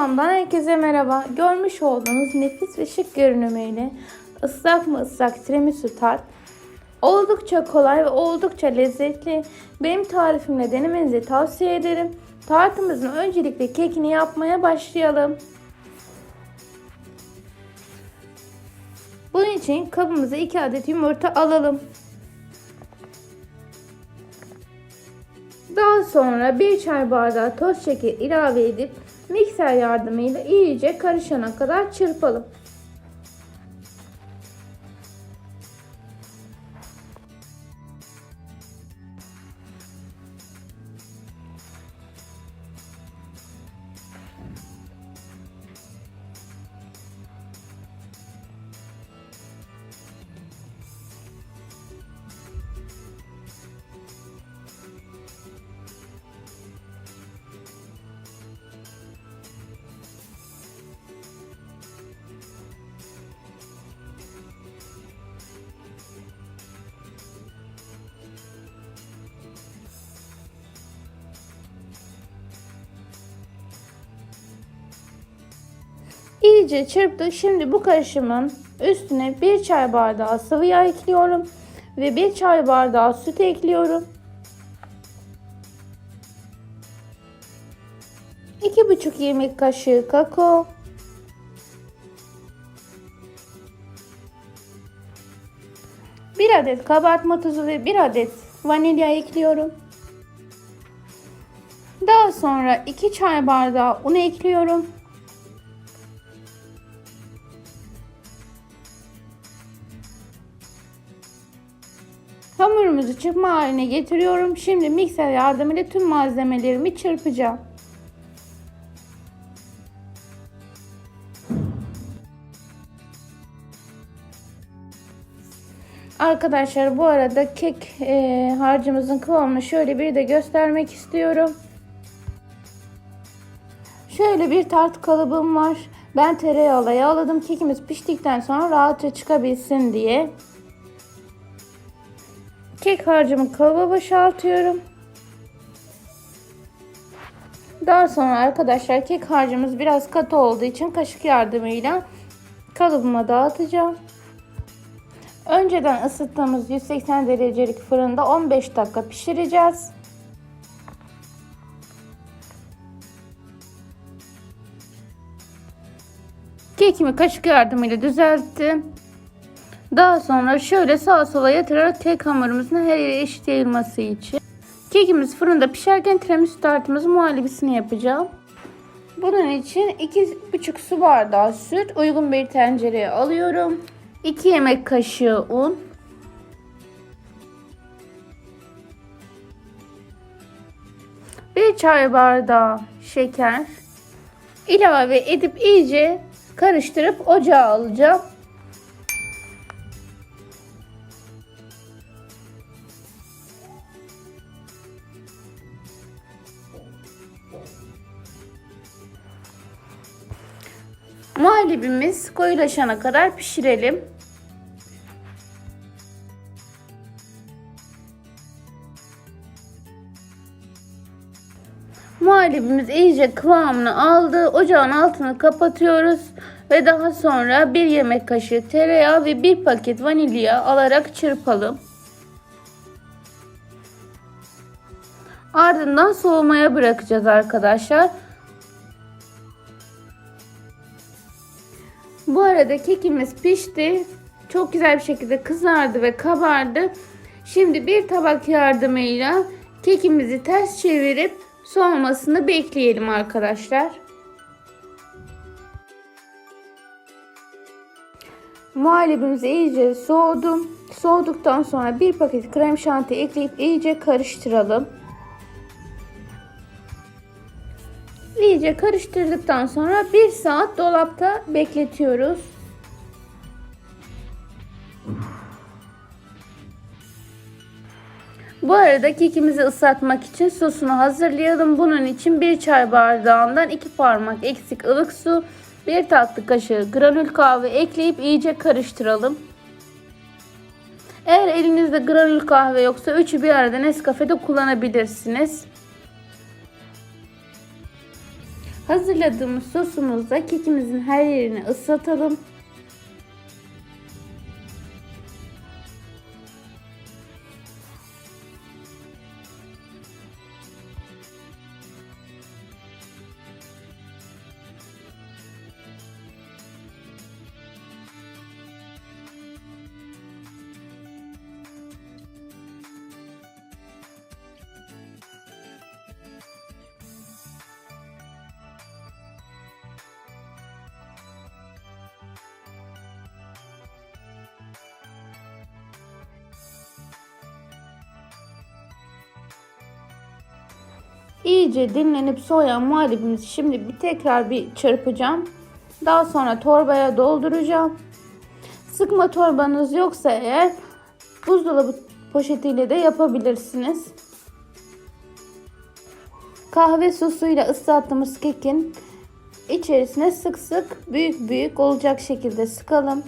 Mutfağımdan herkese merhaba. Görmüş olduğunuz nefis ve şık görünümüyle ıslak mı ıslak tiramisu tart oldukça kolay ve oldukça lezzetli. Benim tarifimle denemenizi tavsiye ederim. Tartımızın öncelikle kekini yapmaya başlayalım. Bunun için kabımıza 2 adet yumurta alalım. Daha sonra 1 çay bardağı toz şeker ilave edip mikser yardımıyla iyice karışana kadar çırpalım. İyice çırptık. Şimdi bu karışımın üstüne 1 çay bardağı sıvı yağ ekliyorum ve 1 çay bardağı süt ekliyorum. 2,5 yemek kaşığı kakao. Bir adet kabartma tozu ve bir adet vanilya ekliyorum. Daha sonra 2 çay bardağı un ekliyorum. Hamurumuzu çırpma haline getiriyorum. Şimdi mikser yardımıyla tüm malzemelerimi çırpacağım. Arkadaşlar bu arada kek e, harcımızın kıvamını şöyle bir de göstermek istiyorum. Şöyle bir tart kalıbım var. Ben tereyağla yağladım. Kekimiz piştikten sonra rahatça çıkabilsin diye. Kek harcımı kalıba boşaltıyorum. Daha sonra arkadaşlar kek harcımız biraz katı olduğu için kaşık yardımıyla kalıbıma dağıtacağım. Önceden ısıttığımız 180 derecelik fırında 15 dakika pişireceğiz. Kekimi kaşık yardımıyla düzelttim. Daha sonra şöyle sağa sola yatırarak kek hamurumuzun her yere eşit yayılması için. Kekimiz fırında pişerken tiramisu tartımızın muhallebisini yapacağım. Bunun için 2,5 su bardağı süt uygun bir tencereye alıyorum. 2 yemek kaşığı un. Bir çay bardağı şeker ilave edip iyice karıştırıp ocağa alacağım. Muhallebimiz koyulaşana kadar pişirelim. Muhallebimiz iyice kıvamını aldı. Ocağın altını kapatıyoruz ve daha sonra bir yemek kaşığı tereyağı ve bir paket vanilya alarak çırpalım. Ardından soğumaya bırakacağız arkadaşlar. Bu arada kekimiz pişti. Çok güzel bir şekilde kızardı ve kabardı. Şimdi bir tabak yardımıyla kekimizi ters çevirip soğumasını bekleyelim arkadaşlar. Muhallebimiz iyice soğudu. Soğuduktan sonra bir paket krem şanti ekleyip iyice karıştıralım. İyice karıştırdıktan sonra bir saat dolapta bekletiyoruz. Bu arada kekimizi ıslatmak için sosunu hazırlayalım. Bunun için bir çay bardağından iki parmak eksik ılık su, bir tatlı kaşığı granül kahve ekleyip iyice karıştıralım. Eğer elinizde granül kahve yoksa üçü bir arada Nescafe'de kullanabilirsiniz. Hazırladığımız sosumuzla kekimizin her yerini ıslatalım. İyice dinlenip soğuyan muhallebimizi şimdi bir tekrar bir çırpacağım. Daha sonra torbaya dolduracağım. Sıkma torbanız yoksa eğer buzdolabı poşetiyle de yapabilirsiniz. Kahve sosuyla ıslattığımız kekin içerisine sık sık büyük büyük olacak şekilde sıkalım.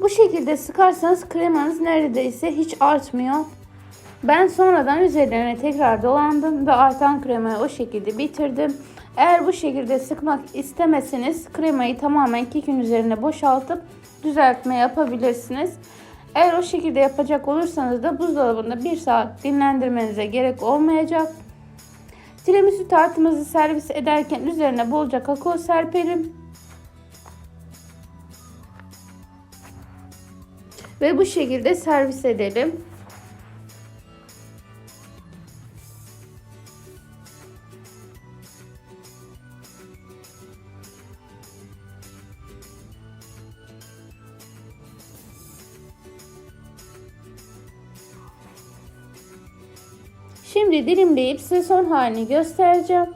Bu şekilde sıkarsanız kremanız neredeyse hiç artmıyor. Ben sonradan üzerlerine tekrar dolandım ve artan kremayı o şekilde bitirdim. Eğer bu şekilde sıkmak istemeseniz kremayı tamamen kekin üzerine boşaltıp düzeltme yapabilirsiniz. Eğer o şekilde yapacak olursanız da buzdolabında 1 saat dinlendirmenize gerek olmayacak. Tiramisu tartımızı servis ederken üzerine bolca kakao serpelim. Ve bu şekilde servis edelim. Şimdi dilimleyip size son halini göstereceğim.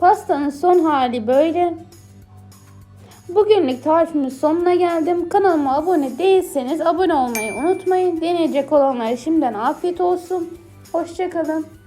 Pastanın son hali böyle. Bugünlük tarifimin sonuna geldim. Kanalıma abone değilseniz abone olmayı unutmayın. Deneyecek olanlara şimdiden afiyet olsun. Hoşçakalın.